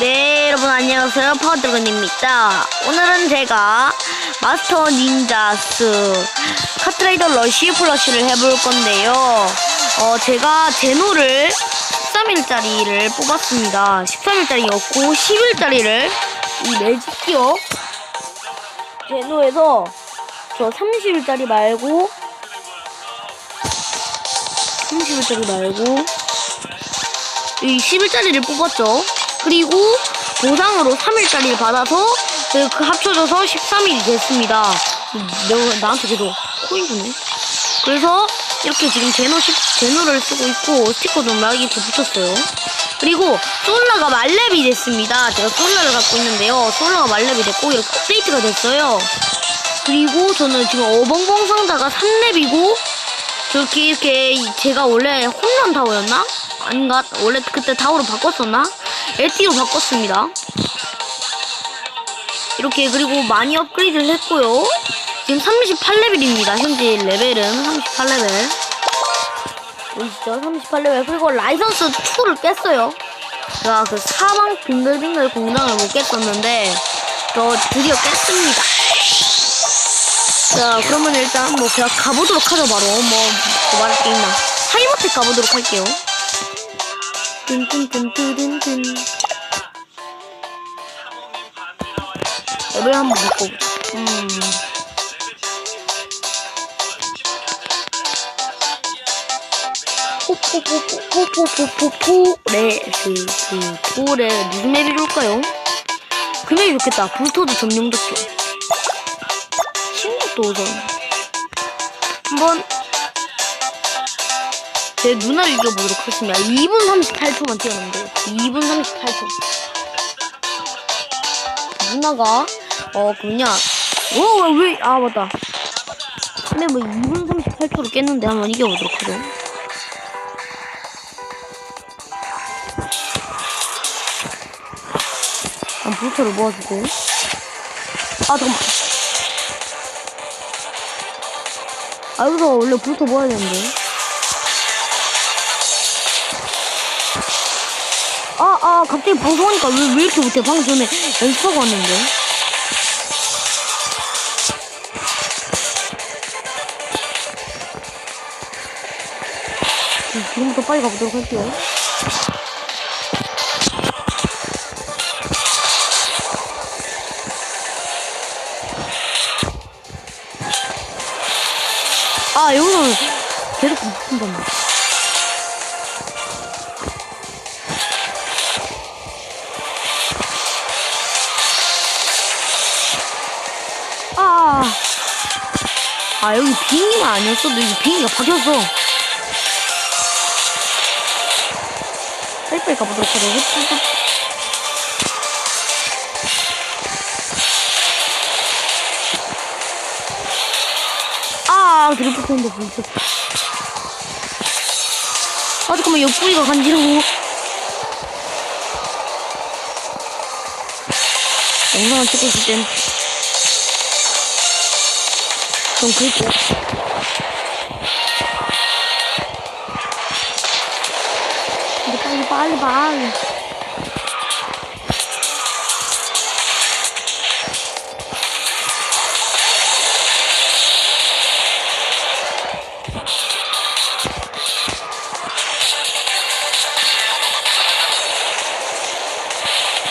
네, 여러분 안녕하세요. 파워드래곤입니다. 오늘은 제가 마스터 닌자스 카트라이더 러쉬 플러시를 해볼 건데요. 어, 제가 제노를 13일짜리를 뽑았습니다. 13일짜리였고 10일짜리를 이 매직기어 제노에서 저 30일짜리 말고 30일짜리 말고 이 10일짜리를 뽑았죠. 그리고 보상으로 3일짜리를 받아서 그, 그 합쳐져서 13일이 됐습니다. 너, 나한테 계속 코인 주네. 그래서 이렇게 지금 제노, 시, 제노를 쓰고 있고 스티커도 막이 더 붙였어요. 그리고 솔라가 말렙이 됐습니다. 제가 솔라를 갖고 있는데요. 솔라가 말렙이 됐고 이렇게 업데이트가 됐어요. 그리고 저는 지금 어벙벙 상자가 3렙이고 저렇게 이렇게 제가 원래 홈런 타워였나? 아닌가? 원래 그때 타워로 바꿨었나? LT로 바꿨습니다. 이렇게 그리고 많이 업그레이드를 했고요. 지금 38레벨입니다. 현재 레벨은 38레벨. 보이시죠? 38레벨. 그리고 라이선스 2를 깼어요. 제가 그 사방 빙글빙글 공장을 못 깼었는데 저 드디어 깼습니다. 자, 그러면 일단 뭐 그냥 가보도록 하죠, 바로. 뭐, 뭐 말할 게 있나. 하이머텍 가보도록 할게요. 뜬뜬뜬뜨든뜬. 레벨 한번 바꿔보자. 음. 포포포포포포포포 레스그 포레 무슨 맵이 좋을까요? 그 맵이 좋겠다. 불토도 점령 도표. 16도 우선 한번 제 누나를 이겨보도록 하겠습니다. 2분 38초만 뛰어넘는데 2분 38초. 누나가 어 그냥 어왜아 맞다. 근데 뭐 2분 38초로 깼는데 한번 이겨보도록 하죠. 한 부스터를 모아주고. 아 잠깐만. 아, 여기서 원래 불터 모아야 되는데. 아, 아, 갑자기 방송하니까 왜, 왜 이렇게 못해? 방금 전에 연습하고 왔는데. 음, 지금부터 빨리 가보도록 할게요. 아, 여기서는 계속 붙는단 말이야. 아, 여기 비행기가 아니었어. 여기 비행기가 바뀌었어. 빨리빨리 가보도록 하자. 아, 드리프트 했는데 보이죠? 아, 잠깐만, 옆구리가 간지러워. 영상을 찍고 있을 땐, 좀. 근데 빨리, 빨리, 빨리.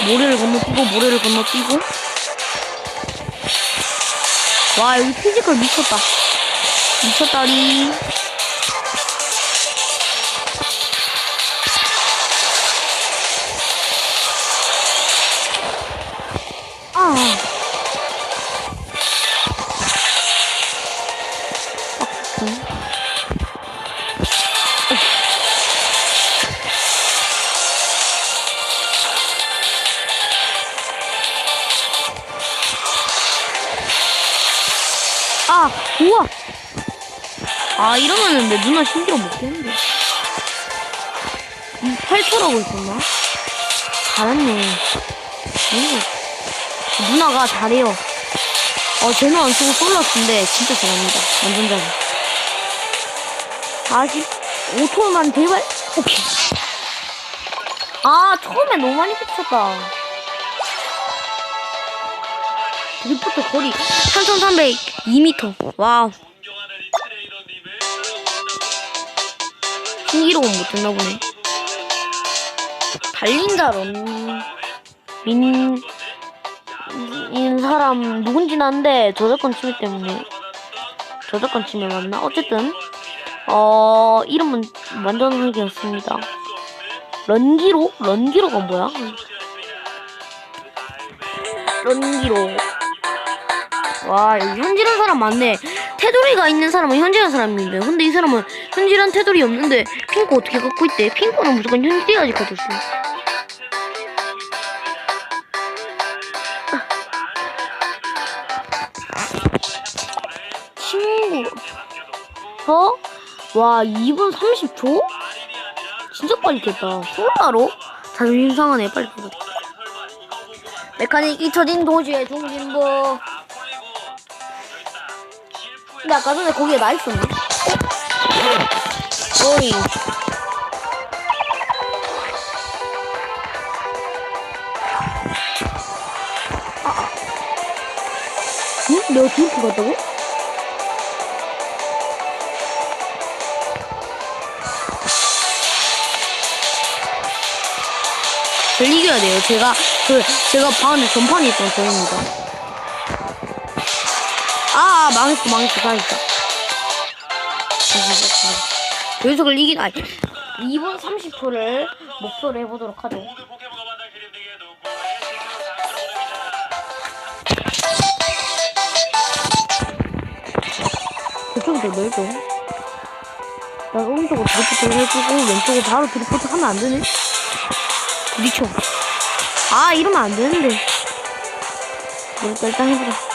모래를 건너뛰고 모래를 건너뛰고 와 여기 피지컬 미쳤다. 미쳤다리 아 아, 우와! 아, 내 누나 신경 못 깼는데. 8초라고 있었나? 잘했네. 오. 누나가 잘해요. 어, 제노 안 쓰고 솔라스인데 진짜 잘합니다. 완전 잘해. 45초만 제발. 오케이. 아, 처음에 너무 많이 붙였다. 리프트 거리 3302m. 와우. 신기록은 못했나 보네. 달린다 런 민, 인 사람 누군지는 아는데 저작권 침해 때문에 저작권 침해 맞나? 어쨌든 어 이름은 완전 기였습니다. 런기로? 런기로가 뭐야? 런기로 와 여기 현질한 사람 많네 테두리가 있는 사람은 현질한 사람인데 근데 이 사람은 현질한 테두리 없는데 핑크 어떻게 갖고 있대? 핑크는 무조건 현질해야지 있어 친구 어? 와 2분 30초? 진짜 빨리 깼다 솔라로? 자존심 상하네 빨리 깼다 메카닉 잊혀진 도시의 중심부 근데 아까 전에 거기에 나 있었네 어? 어이 아, 아. 응? 내가 뒤집고 갔다고? 절 이겨야 돼요. 제가 그 제가 방안에 전판이 있던 저입니다. 아 망했어 망했어 망했어. 연속을 이긴 아니 2분 30초를 목표로 해보도록 하죠. 더 넓죠? 난 오른쪽으로 드리프트를 해주고 왼쪽으로 바로 드리프트 하면 안 되네? 부딪혀. 아, 이러면 안 되는데. 일단 해보자.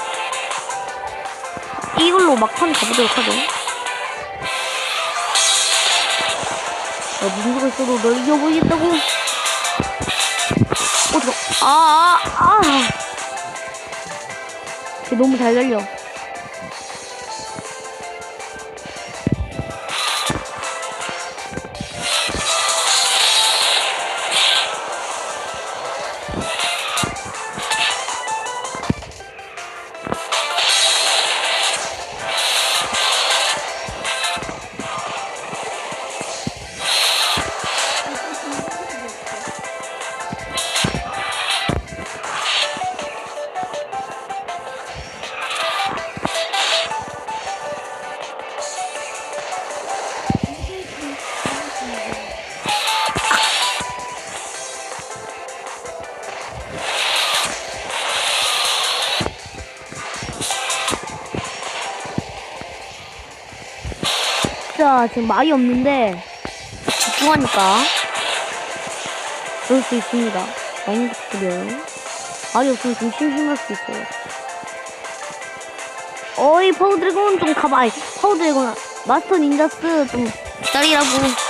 이걸로 막판 가보도록 하죠. 나 민주가 있어도 널 이겨보겠다고. 어, 잠깐. 아, 아, 아. 걔 너무 잘 달려. 지금 말이 없는데 집중하니까 그럴 수 있습니다. 많이 부탁드려요. 말이 없으면 좀 심심할 수 있어요. 어이 파워 드래곤 좀 가봐. 파워 드래곤 마스터 닌자스 좀 기다리라고.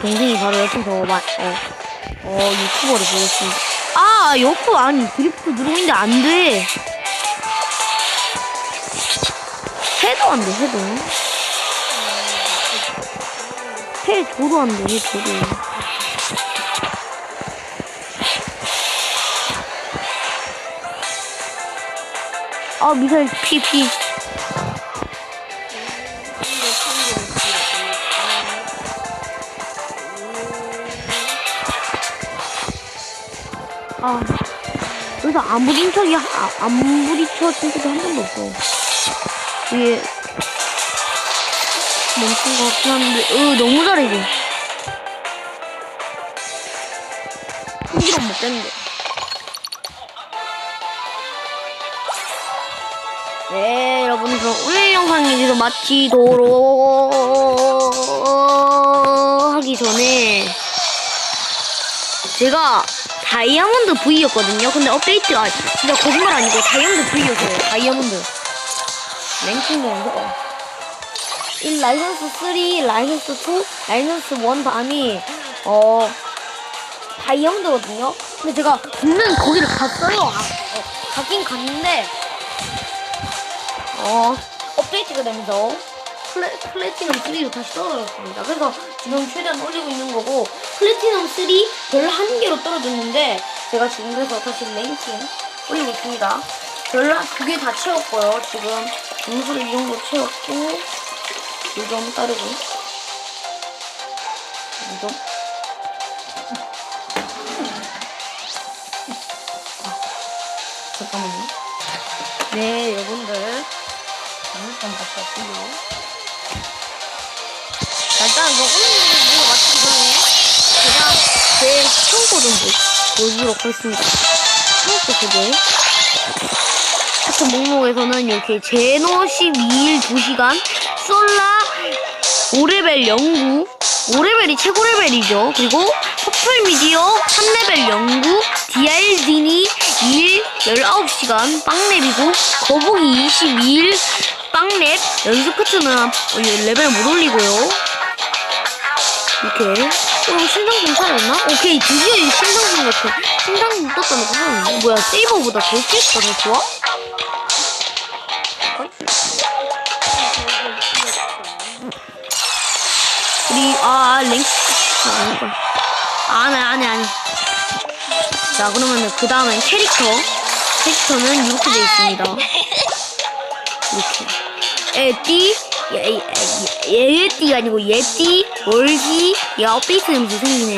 동생이 바로 옆에서 마, 어, 어, 유튜버를 보고 있습니다. 아, 옆으로 아니, 드리프트 누르고 있는데 안 돼. 해도 안 돼, 해도. 해줘도 안 돼, 해줘도. 아, 미사일 피, 피. 아, 그래서 아무리 척이 아, 아무리 쳐 친구도 한 번도 없어. 위에 멈춘 것 같긴 한데, 으 너무 잘해 이거. 한기록 못겠는데. 네, 여러분 그럼 오늘 영상 여기서 마치도록 하기 전에 제가 다이아몬드 V였거든요. 근데 업데이트가 진짜 거짓말 아니고 다이아몬드 V였어요. 다이아몬드. 랭킹도 연속. 이 라이선스 3, 라이선스 2, 라이선스 1 반이 어 다이아몬드거든요. 근데 제가 분명히 거기를 갔어요. 아, 어, 가긴 갔는데 어 업데이트가 되면서 플래, 플래티넘 3로 다시 떨어졌습니다. 그래서 지금 최대한 올리고 있는 거고 플래티넘 3 별 한 개로 떨어졌는데 제가 지금 그래서 다시 랭킹 올리고 있습니다. 별두개다 채웠고요. 지금 점수를 이 정도 채웠고 요점 따르고 요점 잠깐만요. 네, 여러분들. 잠깐 갔다 왔고요. 자, 일단 이거 오늘 영상 마치기 전에 제가 제 평소 좀 보- 보여주도록 하겠습니다. 평소 소개. 하트 목록에서는 이렇게 제노 12일 2시간, 솔라 5레벨 영구, 5레벨이 최고 레벨이죠. 그리고 퍼플 미디어 3레벨 영구, DRD니 2일 19시간 빵랩이고, 거북이 22일 빵랩, 연습 코트는 레벨 못 올리고요. 이렇게. 어, 신상품 사였나? 오케이, 드디어 이 신상품 같아. 신상품 떴다는 거. 뭐야, 세이버보다 더 캐스가 더 좋아? 우리 아 랭크 아, 아닐걸 아네 아네 아니 자 그러면은 그 다음엔 캐릭터 캐릭터는 이렇게 되어 있습니다 이렇게 에띠 예예띠가 아니고 예띠 월기 야 업데이트 냄새 생기네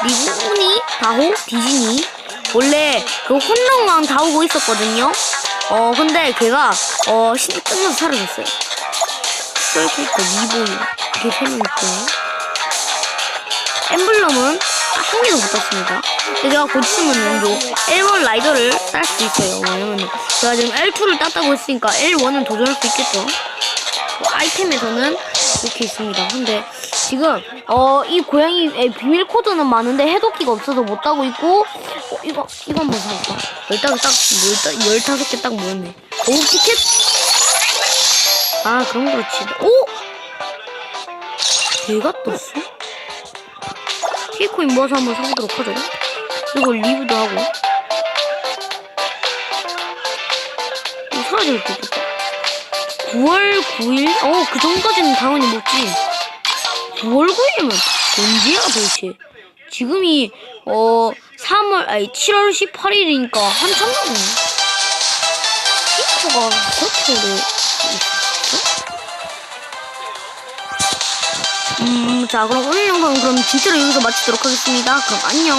그리고 우니 다호 디즈니 원래 그 혼란왕 다오고 있었거든요 어 근데 걔가 어 신이 끝나서 사라졌어요 미보이 이렇게 세명 있고요 엠블럼은 한 개도 못 땄습니다. 제가 곧 있으면은 요 L1 라이더를 딸 수 있어요. 왜냐면 제가 지금 L2를 땄다고 했으니까 L1은 도전할 수 있겠죠. 뭐 아이템에서는 이렇게 있습니다. 근데 지금 어 이 고양이 에, 비밀 코드는 많은데 해독기가 없어서 못 따고 있고 어, 이거 이거 한번 사볼까? 열다섯 딱 열다 열다섯 개 딱 모였네. 오 티켓 아 그럼 그렇지. 오 걔가 떴어? 키코인 모아서 한번 사보도록 하죠. 그리고 리뷰도 하고. 이거 사라질 수 있겠다. 9월 9일? 어, 그 전까지는 당연히 먹지. 9월 9일이면 언제야 도대체? 지금이, 어, 3월, 아니, 7월 18일이니까 한참 남네. 키코가 그렇게 오래 있었어? 음, 자, 그럼 오늘 영상은 그럼 진짜로 여기서 마치도록 하겠습니다. 그럼 안녕.